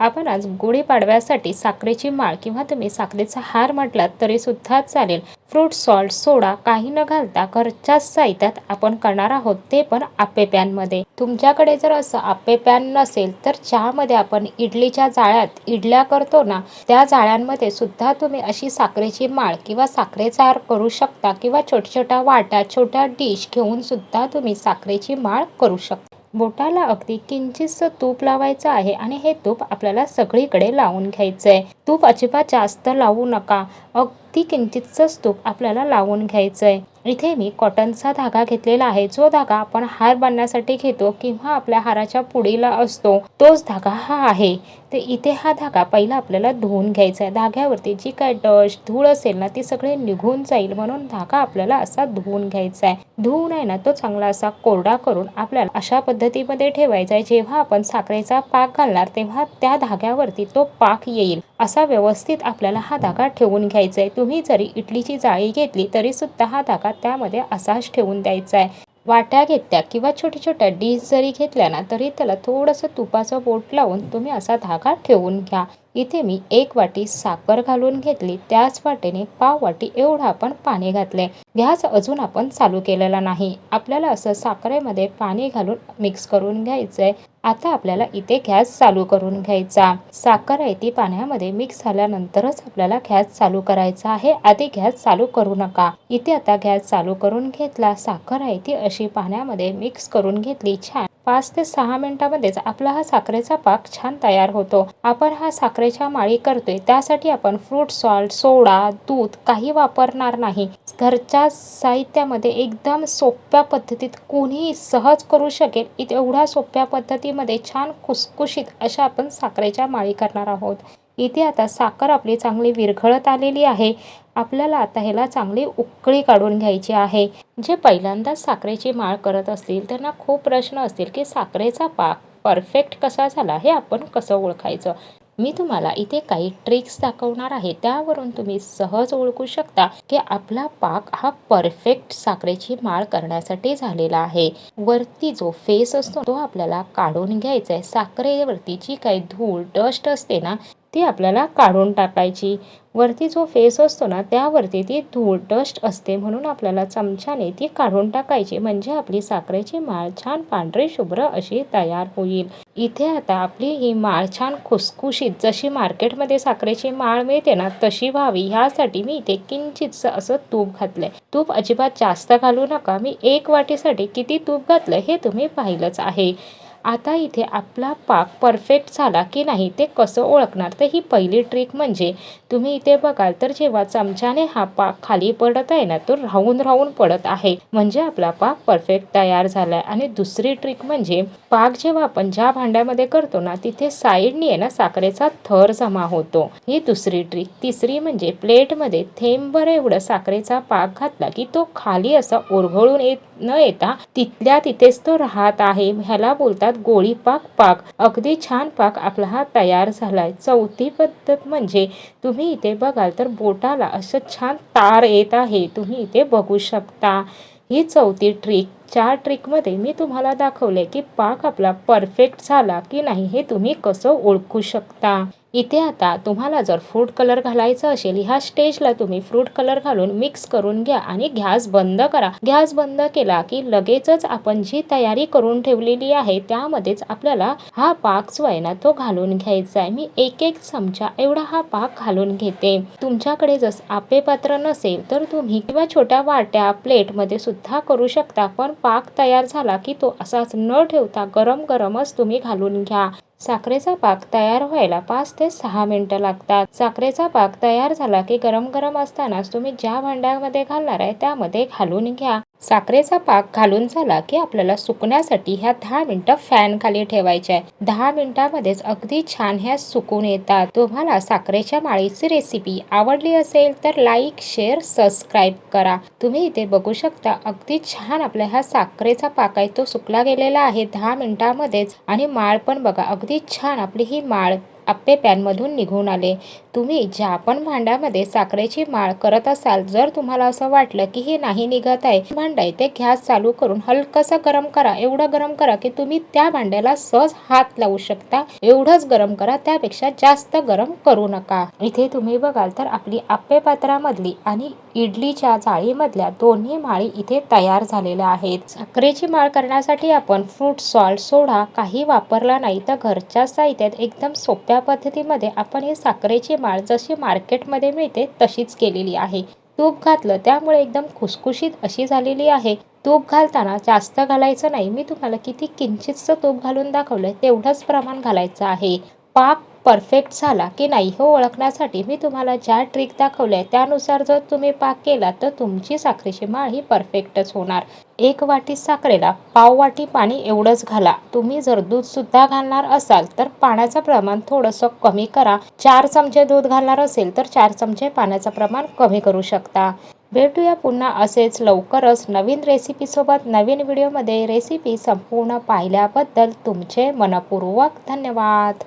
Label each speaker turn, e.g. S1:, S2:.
S1: आपण आज गुढीपाडव्यासाठी साखरेची माळ किंवा तुम्ही साखरेचा हार म्हटलात तरी सुद्धा चालेल. फ्रूट सॉल्ट सोडा काही न घालता घरच्याच साहित्यात आपण करणार आहोत ते पण आप्पे पॅनमध्ये. तुमच्याकडे जर असं आप्पे पॅन नसेल तर चहामध्ये आपण इडलीच्या जाळ्यात इडल्या करतो ना त्या जाळ्यांमध्ये सुद्धा तुम्ही अशी साखरेची माळ किंवा साखरेचा हार करू शकता किंवा छोट्या छोट्या वाट्या छोट्या डिश घेऊन सुद्धा तुम्ही साखरेची माळ करू शकता. बोटाला अगदी किंचितसं तूप लावायचं आहे आणि हे तूप आपल्याला सगळीकडे लावून घ्यायचं आहे तूप अजिबात जास्त लावू नका. अगदी किंचितच तूप आपल्याला लावून घ्यायचं आहे इथे मी कॉटनचा धागा घेतलेला आहे. जो धागा आपण हार बांधण्यासाठी घेतो किंवा आपल्या हाराच्या पुडीला असतो तोच धागा हा आहे. तर इथे हा धागा पहिला आपल्याला धुवून घ्यायचा आहे धाग्यावरती जी काय डस्ट धूळ असेल ना ती सगळे निघून जाईल. म्हणून धागा आपल्याला असा धुवून घ्यायचा आहे धुवून आहे ना तो चांगला असा कोरडा करून आपल्याला अशा पद्धतीमध्ये ठेवायचा आहे जेव्हा आपण साखरेचा पाक घालणार तेव्हा त्या धाग्यावरती तो पाक येईल. असा व्यवस्थित आपल्याला हा धागा ठेवून घ्यायचा आहे. तुम्ही जरी इडलीची जाळी घेतली तरी सुद्धा हा धागा त्यामध्ये असाच ठेवून द्यायचा आहे. वाट्या घेतल्या किंवा छोट्या छोट्या डिश जरी घेतल्या ना तरी त्याला थोडंसं तुपाचं बोट लावून तुम्ही असा धागा ठेवून घ्या. इथे मी एक वाटी साखर घालून घेतली. त्याच वाटेने पाव वाटी एवढं आपण पाणी घातले. गॅस अजून आपण चालू केलेला नाही. आपल्याला असं साखरेमध्ये पाणी घालून मिक्स करून घ्यायचं आहे आता आपल्याला इथे गॅस चालू करून घ्यायचा. साखर आहे ती पाण्यामध्ये मिक्स झाल्यानंतरच आपल्याला गॅस चालू करायचा आहे. आधी गॅस चालू करू नका. इथे आता गॅस चालू करून घेतला. साखर आहे ती अशी पाण्यामध्ये मिक्स करून घेतली. छान. पाच ते सहा मिनिटामध्येच आपला हा साखरेचा पाक छान तयार होतो. आपण हा साखरेच्या माळी करतोय त्यासाठी आपण फ्रूट सॉल्ट सोडा दूध काही वापरणार नाही. घरच्या साहित्यामध्ये एकदम सोप्या पद्धतीत कोणीही सहज करू शकेल एवढ्या सोप्या पद्धतीमध्ये छान कुसकुशीत अशा आपण साखरेच्या माळी करणार आहोत. इथे आता साखर आपली चांगली विरघळत आलेली आहे. आपल्याला आता ह्याला चांगली उकळी काढून घ्यायची आहे. जे पहिल्यांदाच साखरेची माळ करत असतील त्यांना खूप प्रश्न असतील की साखरेचा पाक परफेक्ट कसा झाला हे आपण कसं ओळखायचं? मी तुम्हाला इथे काही ट्रिक्स दाखवणार आहे. त्यावरून तुम्ही सहज ओळखू शकता की आपला पाक हा परफेक्ट साखरेची माळ करण्यासाठी झालेला आहे. वरती जो फेस असतो तो आपल्याला काढून घ्यायचा आहे. साखरेवरती जी काही धूळ डस्ट असते ना ती आपल्याला काढून टाकायची. वरती जो फेस असतो ना त्यावरती ती धूळ डस्ट असते म्हणून आपल्याला चमच्याने ती काढून टाकायची. म्हणजे आपली साखरेची माळ छान पांढरी शुभ्र अशी तयार होईल. इथे आता आपली ही माळ छान खुसखुशीत जशी मार्केटमध्ये साखरेची माळ मिळते ना तशी व्हावी. ह्यासाठी मी इथे किंचितचं असं तूप घातलंय. तूप अजिबात जास्त घालू नका. मी एक वाटीसाठी किती तूप घातलं हे तुम्ही पाहिलंच आहे. आता इथे आपला पाक परफेक्ट झाला की नाही ते कसं ओळखणार? तर ही पहिली ट्रिक म्हणजे तुम्ही इथे बघाल तर जेव्हा चमच्याने हा पाक खाली पडत आहे ना तो राहून राहून पडत आहे. म्हणजे आपला पाक परफेक्ट तयार झाला आहे आणि दुसरी ट्रिक म्हणजे पाक जेव्हा आपण ज्या भांड्यामध्ये करतो ना तिथे साईडनी आहे ना साखरेचा थर जमा होतो. ही दुसरी ट्रिक तिसरी म्हणजे प्लेटमध्ये थेंबर एवढं साखरेचा पाक घातला की तो खाली असा ओरघळून येत न येता तिथल्या तिथेच तो राहत आहे. ह्याला बोलतात गोळी पाक पाक. अगदी छान पाक आपला हा तयार झालाय. चौथी पद्धत म्हणजे तुम्ही इथे बघाल तर बोटाला असं छान तार येत आहे. तुम्ही इथे बघू शकता. ही चौथी ट्रिक चार ट्रिकमध्ये मी तुम्हाला दाखवले की पाक आपला परफेक्ट झाला की नाही हे तुम्ही कसं ओळखू शकता. इथे आता तुम्हाला जर फ्रूट कलर घालायचा असेल ह्या स्टेजला तुम्ही फ्रूट कलर घालून मिक्स करून घ्या आणि गॅस बंद करा. गॅस बंद केला की लगेचच आपण जी तयारी करून ठेवलेली आहे त्यामध्येच आपल्याला हा पाक जो आहे ना तो घालून घ्यायचा आहे. मी एक एक चमचा एवढा हा पाक घालून घेते. तुमच्याकडे जस आपे पात्र नसेल तर तुम्ही किंवा छोट्या वाट्या प्लेटमध्ये सुद्धा करू शकता पण पाक तयार झाला की तो असाच न ठेवता गरम गरमच तुम्ही घालून घ्या. साखरेचा पाक तयार व्हायला पाच ते सहा मिनिटं लागतात. साखरेचा पाक तयार झाला की गरम गरम असतानाच तुम्ही ज्या भांड्यामध्ये घालणार आहे त्यामध्ये घालून घ्या. साखरेचा पाक घालून झाला की आपल्याला सुकण्यासाठी ह्या दहा मिनिटं फॅन खाली ठेवायच्या आहे. दहा मिनिटांमध्येच अगदी छान ह्या सुकून येतात. तुम्हाला साखरेच्या माळीची रेसिपी आवडली असेल तर लाईक शेअर सबस्क्राईब करा. तुम्ही इथे बघू शकता अगदी छान आपल्या ह्या साखरेचा पाक आहे. तो सुकला गेलेला आहे दहा मिनिटांमध्येच आणि माळ पण बघा अगदी छान आपली ही माळ आप्पे पॅनमधून निघून आले. तुम्ही ज्या पण भांड्यामध्ये साखरेची माळ करत असाल जर तुम्हाला असं वाटलं की हे नाही निघत आहे भांड आहे ते गॅस चालू करून हलकसं गरम करा. एवढं गरम करा की तुम्ही त्या भांड्याला सहज हात लावू शकता. एवढंच गरम करा त्यापेक्षा जास्त गरम करू नका. इथे तुम्ही बघाल तर आपली आप्पे पात्रामधली आणि इडलीच्या जाळीमधल्या दोन्ही माळी इथे तयार झालेल्या आहेत. साखरेची माळ करण्यासाठी आपण फ्रूट सॉल्ट सोडा काही वापरला नाही तर घरच्या साहित्यात एकदम सोप्या पद्धतीमध्ये आपण ही साखरेची माळ जशी मार्केटमध्ये मिळते तशीच केलेली आहे. तूप घातलं त्यामुळे एकदम खुसखुशीत अशी झालेली आहे. तूप घालताना जास्त घालायचं नाही. मी तुम्हाला किती किंचितचं तूप घालून दाखवलंय तेवढंच प्रमाण घालायचं आहे. पाक परफेक्ट झाला की नाही हे ओळखण्यासाठी मी तुम्हाला ज्या ट्रिक दाखवल्या त्यानुसार जर तुम्ही पाक केला तर तुमची साखरेची माळ ही परफेक्टच होणार. एक वाटी साखरेला पाव वाटी पाणी एवढंच घाला. तुम्ही जर दूध सुद्धा घालणार असाल तर पाण्याचं प्रमाण थोडंसं कमी करा. चार चमचे दूध घालणार असेल तर चार चमचे पाण्याचं प्रमाण कमी करू शकता. भेटूया पुन्हा असेच लवकरच नवीन रेसिपीसोबत नवीन व्हिडिओमध्ये रेसिपी संपूर्ण पाहिल्याबद्दल तुमचे मनपूर्वक धन्यवाद.